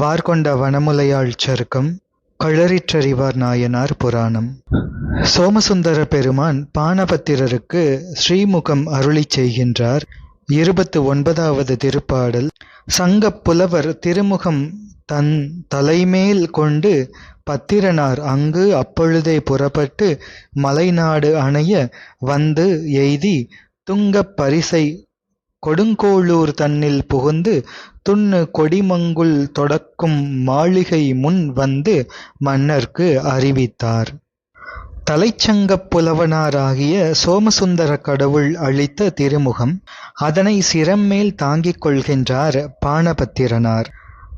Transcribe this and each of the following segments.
வார்கொண்ட வனமுலையாள் சருக்கம் கழறிற்றறிவார் நாயனார் புராணம். சோமசுந்தர பெருமான் பானபத்திரருக்கு ஸ்ரீமுகம் அருளிச் செய்கின்றார். இருபத்து ஒன்பதாவது திருப்பாடல் சங்கப் புலவர் திருமுகம் தன் தலைமேல் கொண்டு பத்திரனார் அங்கு அப்பொழுதே புறப்பட்டு மலைநாடு அணைய வந்து எய்தி துங்கப் பரிசை கொடுங்கோளூர் தன்னில் புகுந்து துண்ணு கொடிமங்குல் தொடக்கும் மாளிகை முன் வந்து மன்னர்க்கு அறிவித்தார். தலைச்சங்கப் புலவனாராகிய சோமசுந்தர கடவுள் அளித்த திருமுகம் அதனை சிரம்மேல் தாங்கிக் கொள்கின்றார் பாணபத்திரனார்.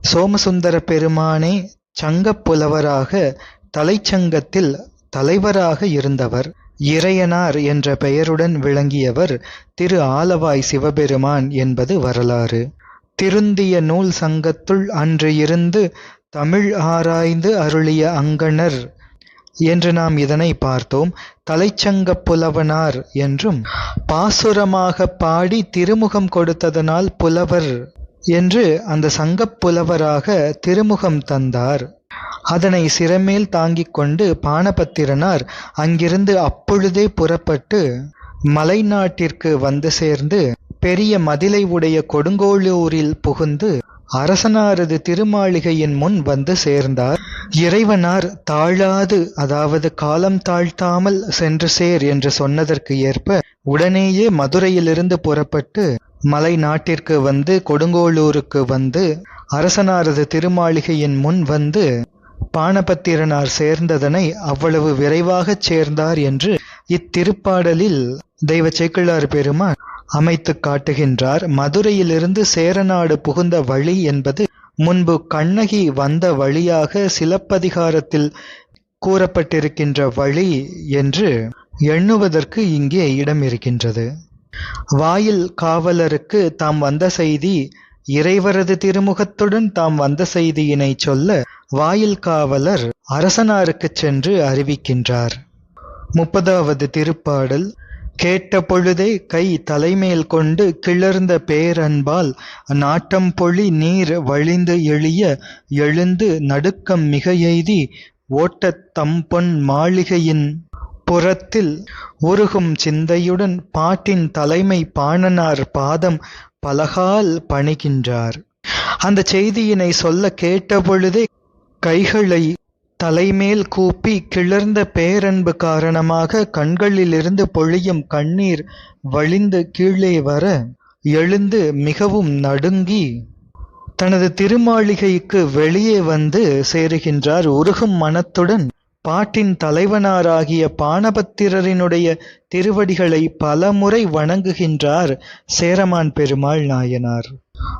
சோமசுந்தர பெருமானே சங்கப் புலவராக தலைச்சங்கத்தில் தலைவராக இருந்தவர். இறையனார் என்ற பெயருடன் விளங்கியவர் திரு ஆலவாய் சிவபெருமான் என்பது வரலாறு. திருந்திய நூல் சங்கத்துள் அன்று இருந்து தமிழ் ஆராய்ந்து அருளிய அங்கணர் என்று நாம் இதனை பார்த்தோம். தலைச்சங்கப் புலவனார் என்றும் பாசுரமாக பாடி திருமுகம் கொடுத்ததனால் புலவர் என்று அந்த சங்கப் புலவராக திருமுகம் தந்தார். அதனை சிரமேல் தாங்கிக் கொண்டு பானபத்திரனார் அங்கிருந்து அப்பொழுதே புறப்பட்டு மலைநாட்டிற்கு வந்து சேர்ந்து பெரிய மதிலை உடைய கொடுங்கோளூரில் புகுந்து அரசனாரது திருமாளிகையின் முன் வந்து சேர்ந்தார். இறைவனார் தாழாது அதாவது காலம் தாழ்த்தாமல் சென்று சேர் என்று சொன்னதற்கு ஏற்ப உடனேயே மதுரையிலிருந்து புறப்பட்டு மலை நாட்டிற்கு வந்து கொடுங்கோளூருக்கு வந்து அரசனாரது திருமாளிகையின் முன் வந்து பானபத்திரனார் சேர்ந்ததனை அவ்வளவு விரைவாகச் சேர்ந்தார் என்று இத்திருப்பாடலில் தெய்வ சேக்கிழார் பெருமான் அமைத்து காட்டுகின்றார். மதுரையிலிருந்து சேரநாடு புகுந்த வழி என்பது முன்பு கண்ணகி வந்த வழியாக சிலப்பதிகாரத்தில் கூறப்பட்டிருக்கின்ற வழி என்று எண்ணுவதற்கு இங்கே இடம் இருக்கின்றது வாயில் காவலருக்கு தாம் வந்த செய்தி இறைவரது திருமுகத்துடன் தாம் வந்த செய்தியினை சொல்ல வாயில் காவலர் அரசனாருக்கு சென்று அறிவிக்கின்றார். முப்பதாவது திருப்பாடல் கேட்ட பொழுதே கை தலைமேல் கொண்டு கிளர்ந்த பேரன்பால் நாட்டம் பொழி நீர் வழிந்து எளிய எழுந்து நடுக்கம் மிக எய்தி ஓட்டத் தம்பொன் மாளிகையின் புறத்தில் உருகும் சிந்தையுடன் பாட்டின் தலைமை பாணனார் பாதம் பலகால் பணிகின்றார். அந்த செய்தியினை சொல்ல கேட்டபொழுதே கைகளை தலைமேல் கூப்பி கிளர்ந்த பேரன்பு காரணமாக கண்களிலிருந்து பொழியும் கண்ணீர் வழிந்து கீழே வர எழுந்து மிகவும் நடுங்கி தனது திருமாளிகைக்கு வெளியே வந்து சேருகின்றார். உருகும் மனத்துடன் பாட்டின் தலைவனாராகிய பானபத்திரரினுடைய திருவடிகளை பலமுறை வணங்குகின்றார் சேரமான் பெருமாள் நாயனார்.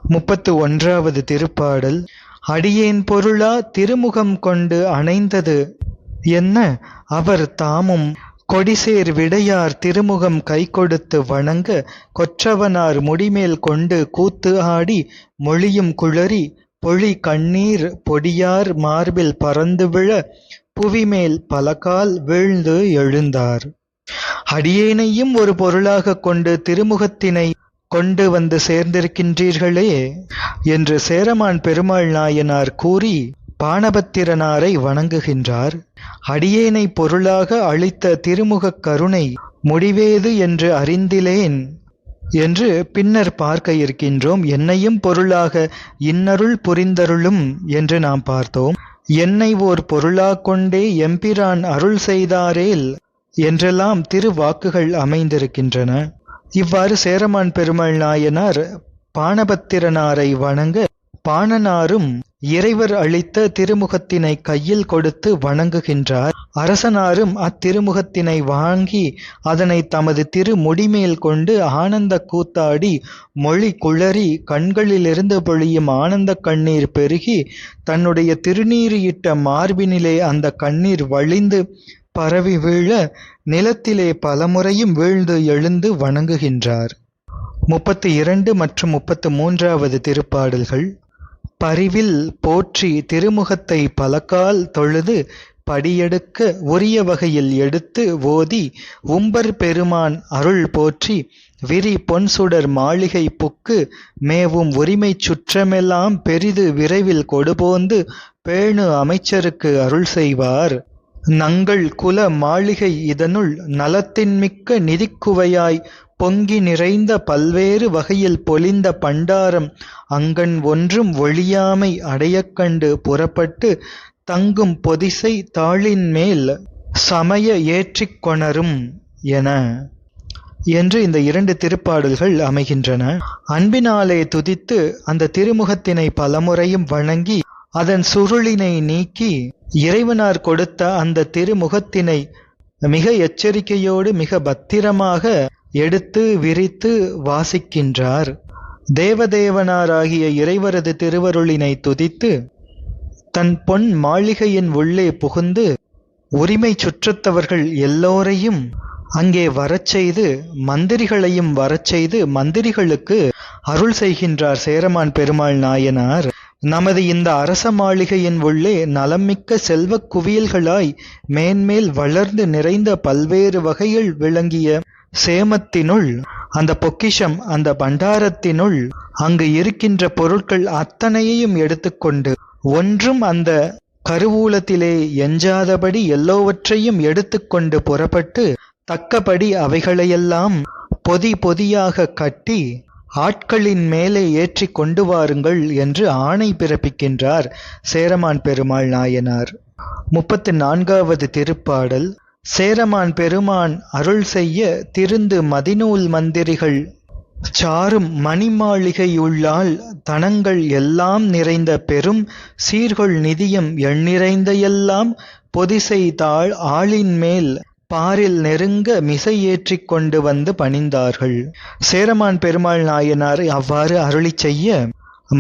முப்பத்து ஒன்றாவது திருப்பாடல் அடியேன் பொருளா திருமுகம் கொண்டு அணைந்தது என்ன? அவர் தாமும் கொடிசேர் விடையார் திருமுகம் கை கொடுத்து வணங்க கொற்றவனார் முடிமேல் கொண்டு கூத்து ஆடி மொழியும் குளறி பொழி கண்ணீர் பொடியார் மார்பில் பறந்து விழ புவிமேல் பலகால் வீழ்ந்து எழுந்தார். அடியேனையும் ஒரு பொருளாக கொண்டு திருமுகத்தினை கொண்டு வந்து சேர்ந்திருக்கின்றீர்களே என்று சேரமான் பெருமாள் நாயனார் கூறி பானபத்திரனாரை வணங்குகின்றார். அடியேனை பொருளாக அளித்த திருமுகக் கருணை முடிவேது என்று அறிந்திலேன் என்று பின்னர் பார்க்க இருக்கின்றோம். என்னையும் பொருளாக இன்னருள் புரிந்தருளும் என்று நாம் பார்த்தோம். என்னை ஓர் பொருளாக் கொண்டே எம்பிரான் அருள் செய்தாரேல் என்றெல்லாம் திருவாக்குகள் அமைந்திருக்கின்றன. இவ்வாறு சேரமான் பெருமாள் நாயனார் பானபத்திரனாரை வணங்க பாணனாரும் இறைவர் அளித்த திருமுகத்தினை கையில் கொடுத்து வணங்குகின்றார். அரசனாரும் அத்திருமுகத்தினை வாங்கி அதனை தமது திரு முடிமேல் கொண்டு ஆனந்த கூத்தாடி மொழி குளறி கண்களிலிருந்து பொழியும் ஆனந்த கண்ணீர் பெருகி தன்னுடைய திருநீரியிட்ட மார்பினிலே அந்த கண்ணீர் வழிந்து பரவி வீழ நிலத்திலே பலமுறையும் வீழ்ந்து எழுந்து வணங்குகின்றார். முப்பத்தி இரண்டு மற்றும் முப்பத்து மூன்றாவது திருப்பாடல்கள் பரிவில் போற்றி திருமுகத்தை பலகால் தொழுது படியெடுக்க உரிய வகையில் எடுத்து ஓதி உம்பர் பெருமான் அருள் போற்றி விரி பொன்சுடர் மாளிகை புக்கு மேவும் உரிமைச் சுற்றமெல்லாம் பெரிது விரைவில் கொடுபோந்து பேணு அமைச்சருக்கு அருள் செய்வார். நங்கள் குல மாளிகை இதனுள் நலத்தின்மிக்க நிதிக்குவையாய் பொங்கி நிறைந்த பல்வேறு வகையில் பொலிந்த பண்டாரம் அங்கண் ஒன்றும் ஒழியாமை அடையக்கண்டு புறப்பட்டு தங்கும் பொதிசை தாளின் மேல் சமய ஏற்றிக் கொணரும் என என்று இந்த இரண்டு திருப்பாடல்கள் அமைகின்றன. அன்பினாலே துதித்து அந்த திருமுகத்தினை பலமுறையும் வணங்கி அதன் சுருளினை நீக்கி இறைவனார் கொடுத்த அந்த திருமுகத்தினை மிக எச்சரிக்கையோடு மிக பத்திரமாக எடுத்து விரித்து வாசிக்கின்றார். தேவதேவனாராகிய இறைவரது திருவருளினை துதித்து தன் பொன் மாளிகையின் உள்ளே புகுந்து உரிமை சுற்றத்தவர்கள் எல்லோரையும் அங்கே வரச் செய்து மந்திரிகளையும் வரச் செய்து மந்திரிகளுக்கு அருள் செய்கின்றார் சேரமான் பெருமாள் நாயனார். நமது இந்த அரச மாளிகையின் உள்ளே நலமிக்க செல்வக் குவியல்களாய் மேன்மேல் வளர்ந்து நிறைந்த பல்வேறு வகையில் விளங்கிய சேமத்தினுள் அந்த பொக்கிஷம் அந்த பண்டாரத்தினுள் அங்கு இருக்கின்ற பொருட்கள் அத்தனையையும் எடுத்துக்கொண்டு ஒன்றும் அந்த கருவூலத்திலே எஞ்சாதபடி எல்லோவற்றையும் எடுத்துக்கொண்டு புறப்பட்டு தக்கபடி அவைகளையெல்லாம் பொதி பொதியாக கட்டி ஆட்களின் மேலே ஏற்றி கொண்டு வாருங்கள் என்று ஆணை பிறப்பிக்கின்றார் சேரமான் பெருமாள் நாயனார். முப்பத்து நான்காவது திருப்பாடல் சேரமான் பெருமான் அருள் செய்ய திருந்து மதிநூல் மந்திரிகள். சாரும் மணிமாளிகையுள்ளால் தனங்கள் எல்லாம் நிறைந்த பெரும் சீர்கொள் நிதியம் எண்ணிறைந்த எல்லாம் பொதிசெய்தாள் ஆளின் மேல் பாரில் நெருங்க மிசை ஏற்றி கொண்டு வந்து பணிந்தார்கள். சேரமான் பெருமாள் நாயனார் அவ்வாறு அருளிச் செய்ய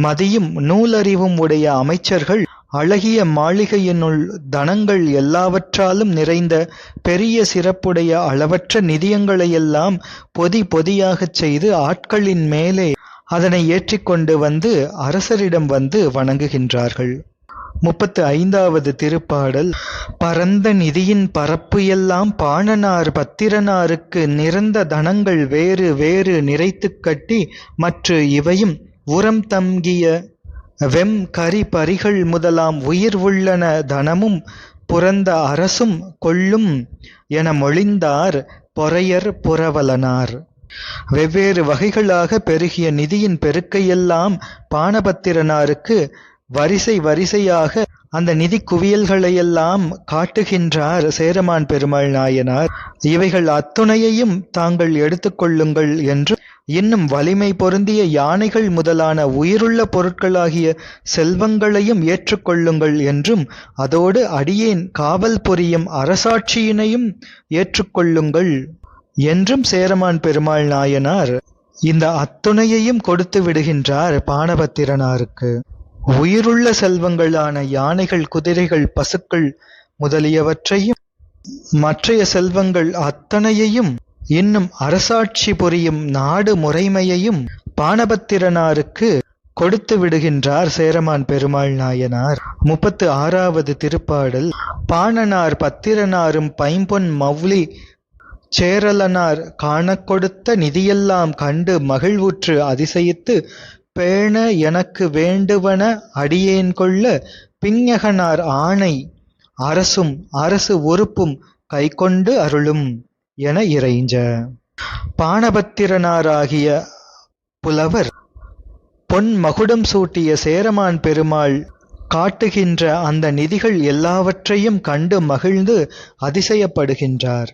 மதியும் நூலறிவும் உடைய அமைச்சர்கள் அழகிய மாளிகையினுள் தனங்கள் எல்லாவற்றாலும் நிறைந்த பெரிய சிறப்புடைய அளவற்ற நிதியங்களையெல்லாம் பொதி பொதியாகச் செய்து ஆட்களின் மேலே அதனை ஏற்றிக்கொண்டு வந்து அரசரிடம் வந்து வணங்குகின்றார்கள். முப்பத்து ஐந்தாவது திருப்பாடல் பரந்த நிதியின் பரப்பு எல்லாம் பாணனார் பத்திரனாருக்கு நிறந்த தனங்கள் வேறு வேறு நிறைத்துக் கட்டி மற்ற இவையும் உரம் தங்கிய வெம் கரி பரிகள் முதலாம் உயிர் உள்ளன தனமும் புரந்த அரசும் கொள்ளும் என மொழிந்தார் பொறையர் புரவலனார். வெவ்வேறு வகைகளாக பெருகிய நிதியின் பெருக்கையெல்லாம் பானபத்திரனாருக்கு வரிசை வரிசையாக அந்த நிதி குவியல்களையெல்லாம் காட்டுகின்றார் சேரமான் பெருமாள் நாயனார். இவைகள் அத்துணையையும் தாங்கள் எடுத்துக்கொள்ளுங்கள் என்று இன்னும் வலிமை பொருந்திய யானைகள் முதலான உயிருள்ள பொருட்களாகிய செல்வங்களையும் ஏற்றுக்கொள்ளுங்கள் என்றும் அதோடு அடியேன் காவல் புரியும் அரசாட்சியினையும் ஏற்றுக்கொள்ளுங்கள் என்றும் சேரமான் பெருமாள் நாயனார் இந்த அத்துணையையும் கொடுத்து விடுகின்றார் பானபத்திரனாருக்கு. உயிருள்ள செல்வங்களான யானைகள் குதிரைகள் பசுக்கள் முதலியவற்றையும் மற்றைய செல்வங்கள் அத்தனையையும் இன்னும் அரசாட்சி புரியும் நாடு முறைமையையும் பானபத்திரனாருக்கு கொடுத்து விடுகின்றார் சேரமான் பெருமாள் நாயனார். முப்பத்து ஆறாவது திருப்பாடல் பாணனார் பத்திரனாரும் பைம்பொன் மௌலி சேரலனார் காண கொடுத்த நிதியெல்லாம் கண்டு மகிழ்வுற்று அதிசயித்து பேண எனக்கு வேண்டுவன அடியேன் கொள்ள பிஞகனார் ஆணை அரசும் அரசு உறுப்பும் கைக்கொண்டு அருளும். என இறைஞ்ச. பானபத்திரனாராகிய புலவர் பொன் மகுடம் சூட்டிய சேரமான் பெருமாள் காட்டுகின்ற அந்த நிதிகள் எல்லாவற்றையும் கண்டு மகிழ்ந்து அதிசயப்படுகின்றார்.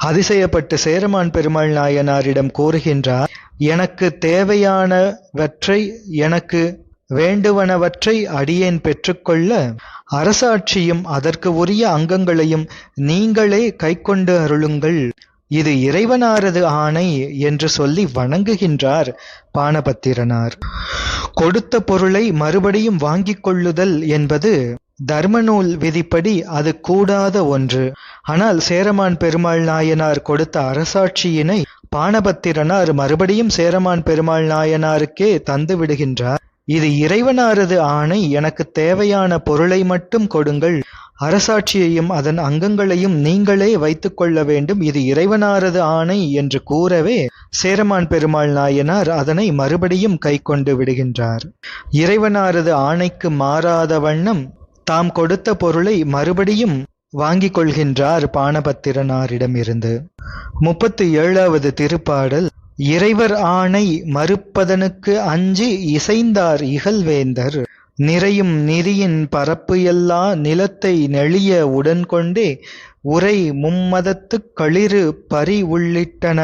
அதிசயப்பட்டு சேரமான் பெருமாள் நாயனாரிடம் கூறுகின்றார் எனக்கு தேவையானவற்றை எனக்கு வேண்டுவனவற்றை அடியேன் பெற்றுக்கொள்ள அரசாட்சியும் அதற்கு உரிய அங்கங்களையும் நீங்களே கைக்கொண்டு அருளுங்கள். இது இறைவனாரது ஆணை என்று சொல்லி வணங்குகின்றார் பானபத்திரனார். கொடுத்த பொருளை மறுபடியும் வாங்கிக் கொள்ளுதல் என்பது தர்மநூல் விதிப்படி அது கூடாத ஒன்று. ஆனால் சேரமான் பெருமாள் நாயனார் கொடுத்த அரசாட்சியினை பானபத்திரனார் மறுபடியும் சேரமான் பெருமாள் நாயனாருக்கே தந்து விடுகின்றார் இது இறைவனாரது ஆணை. எனக்கு தேவையான பொருளை மட்டும் கொடுங்கள். அரசாட்சியையும் அதன் அங்கங்களையும் நீங்களே வைத்து கொள்ள வேண்டும். இது இறைவனாரது ஆணை என்று கூறவே சேரமான் பெருமாள் நாயனார் அதனை மறுபடியும் கைக்கொண்டு விடுகின்றார். இறைவனாரது ஆணைக்கு மாறாத வண்ணம் தாம் கொடுத்த பொருளை மறுபடியும் வாங்கிக் கொள்கின்றார் பானபத்திரனாரிடமிருந்து. முப்பத்தி ஏழாவது திருப்பாடல் இறைவர் ஆணை மறுப்பதனுக்கு அஞ்சி இசைந்தார் இகழ்வேந்தர். நிறையும் நெறியின் பரப்பு எல்லா நிலத்தை நெளிய உடன்கொண்டே உரை மும்மதத்துக் களிறு பரி உள்ளிட்டன.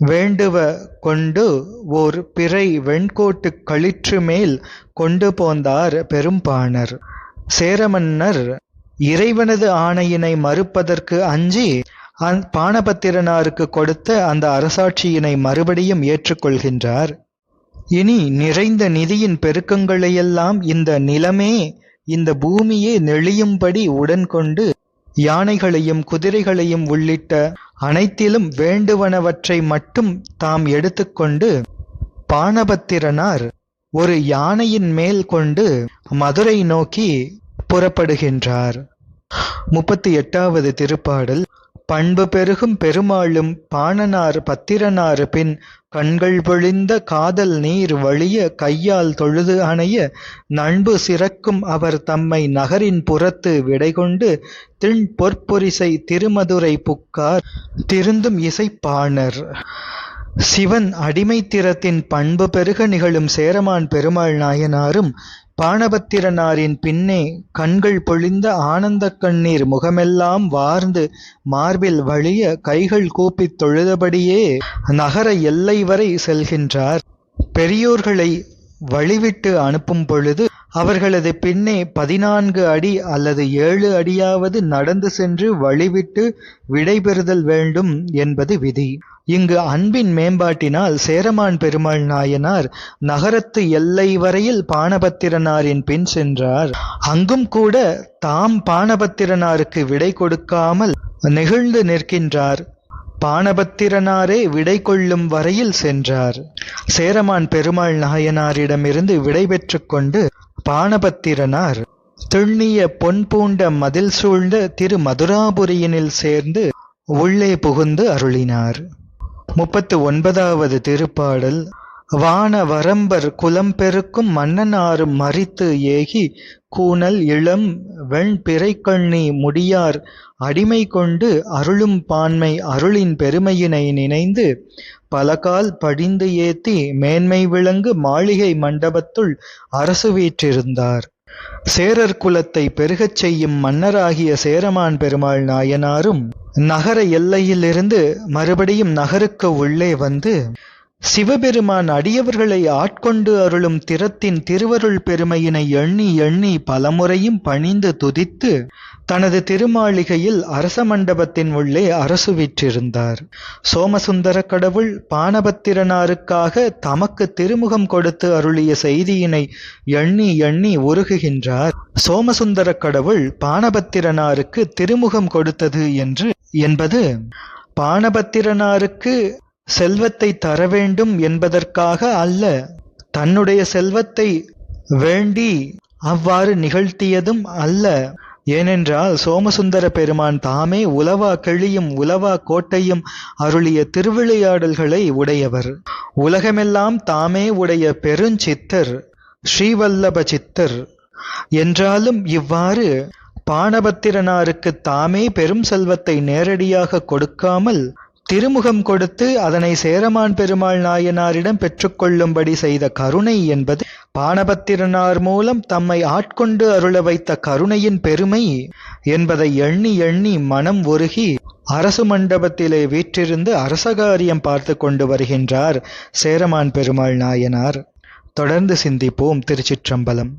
வேண்டுவ கொண்டு ஓர் பிறை வெண்கோட்டுக் களிற்று மேல் கொண்டு போந்தார் பெரும்பாணர். சேரமன்னர் இறைவனது ஆணையினை மறுப்பதற்கு அஞ்சி அந் பானபத்திரனாருக்கு கொடுத்த அந்த அரசாட்சியினை மறுபடியும் ஏற்றுக்கொள்கின்றார். இனி நிறைந்த நிதியின் பெருக்கங்களையெல்லாம் இந்த நிலமே இந்த பூமியே நெளியும்படி உடன் கொண்டு யானைகளையும் குதிரைகளையும் உள்ளிட்ட அனைத்திலும் வேண்டுவனவற்றை மட்டும் தாம் எடுத்துக்கொண்டு பானபத்திரனார் ஒரு யானையின் மேல் கொண்டு மதுரை நோக்கி புறப்படுகின்றார். முப்பத்தி எட்டாவது திருப்பாடல் பண்பு பெருகும் பெருமாளும் பாணனார் பத்திரனார் பின் கண்கள் பொழிந்த காதல் நீர் வழிய கையால் தொழுது அணைய நண்பு சிறக்கும் அவர் தம்மை நகரின் புறத்து விடைகொண்டு திண் பொற்பொரிசை திருமதுரை புக்கார் திருந்தும் இசைப்பாணர். சிவன் அடிமைத்திறத்தின் பண்பு பெருக நிகழும் சேரமான் பெருமாள் நாயனாரும் பாணபத்திரனாரின் பின்னே கண்கள் பொழிந்த ஆனந்தக் கண்ணீர் முகமெல்லாம் வார்ந்து மார்பில் வழிய கைகள் கூப்பித் தொழுதபடியே நகர எல்லை வரை செல்கின்றார். பெரியோர்களை வழிவிட்டு அனுப்பும் பொழுது அவர்களது பின்னே பதினான்கு அடி அல்லது ஏழு அடியாவது நடந்து சென்று வழிவிட்டு விடைபெறுதல் வேண்டும் என்பது விதி. இங்கு அன்பின் மேம்பாட்டினால் சேரமான் பெருமாள் நாயனார் நகரத்து எல்லை வரையில் பானபத்திரனாரின் பின் சென்றார். அங்கும் கூட தாம் பானபத்திரனாருக்கு விடை கொடுக்காமல் நெகிழ்ந்து நிற்கின்றார். பானபத்திரனாரே விடை கொள்ளும் வரையில் சென்றார். சேரமான் பெருமாள் நாயனாரிடமிருந்து விடை பெற்று கொண்டு பானபத்திரனார் திண்ணிய பொன் பூண்ட மதில் சூழ்ந்த திரு மதுராபுரியினில் சேர்ந்து உள்ளே புகுந்து அருளினார். முப்பத்து ஒன்பதாவது திருப்பாடல் வான வரம்பர் குலம் பெருக்கும் மன்னனாரும் மறித்து ஏகி கூனல் இளம் வெண்பிறைக்கண்ணி முடியார் அடிமை கொண்டு அருளும் பான்மை அருளின் பெருமையினை நினைந்து பலகால் படிந்து ஏத்தி மேன்மை விளங்கு மாளிகை மண்டபத்துள் அரசு வீற்றிருந்தார். சேரர் குலத்தை பெருகச் செய்யும் மன்னராகிய சேரமான் பெருமாள் நாயனாரும் நகர எல்லையிலிருந்து மறுபடியும் நகருக்கு உள்ளே வந்து சிவபெருமான் அடியவர்களை ஆட்கொண்டு அருளும் திறத்தின் திருவருள் பெருமையினை எண்ணி எண்ணி பலமுறையும் பணிந்து துதித்து தனது திருமாளிகையில் அரச மண்டபத்தின் உள்ளே அரசு விற்றிருந்தார். சோமசுந்தர கடவுள் பானபத்திரனாருக்காக தமக்கு திருமுகம் கொடுத்து அருளிய செய்தியினை எண்ணி எண்ணி உருகுகின்றார். சோமசுந்தர கடவுள் பானபத்திரனாருக்கு திருமுகம் கொடுத்தது என்று என்பது பானபத்திரனாருக்கு செல்வத்தை தர வேண்டும் என்பதற்காக அல்ல தன்னுடைய செல்வத்தை வேண்டி அவ்வாறு நிகழ்த்தியதும் அல்ல. ஏனென்றால் சோமசுந்தர பெருமான் தாமே உலவா கிளியும் உலவா கோட்டையும் அருளிய திருவிளையாடல்களை உடையவர். உலகமெல்லாம் தாமே உடைய பெருஞ்சித்தர் ஸ்ரீவல்லப சித்தர். என்றாலும் இவ்வாறு பாணபத்திரனாருக்கு தாமே பெரும் செல்வத்தை நேரடியாக கொடுக்காமல் திருமுகம் கொடுத்து அதனை சேரமான் பெருமாள் நாயனாரிடம் பெற்றுக்கொள்ளும்படி செய்த கருணை என்பது பானபத்திரனார் மூலம் தம்மை ஆட்கொண்டு அருள வைத்த கருணையின் பெருமை என்பதை எண்ணி எண்ணி மனம் ஒருகி அரசு மண்டபத்திலே வீற்றிருந்து அரசகாரியம் பார்த்து கொண்டு வருகின்றார் சேரமான் பெருமாள் நாயனார். தொடர்ந்து சிந்திப்போம் திருச்சிற்றம்பலம்.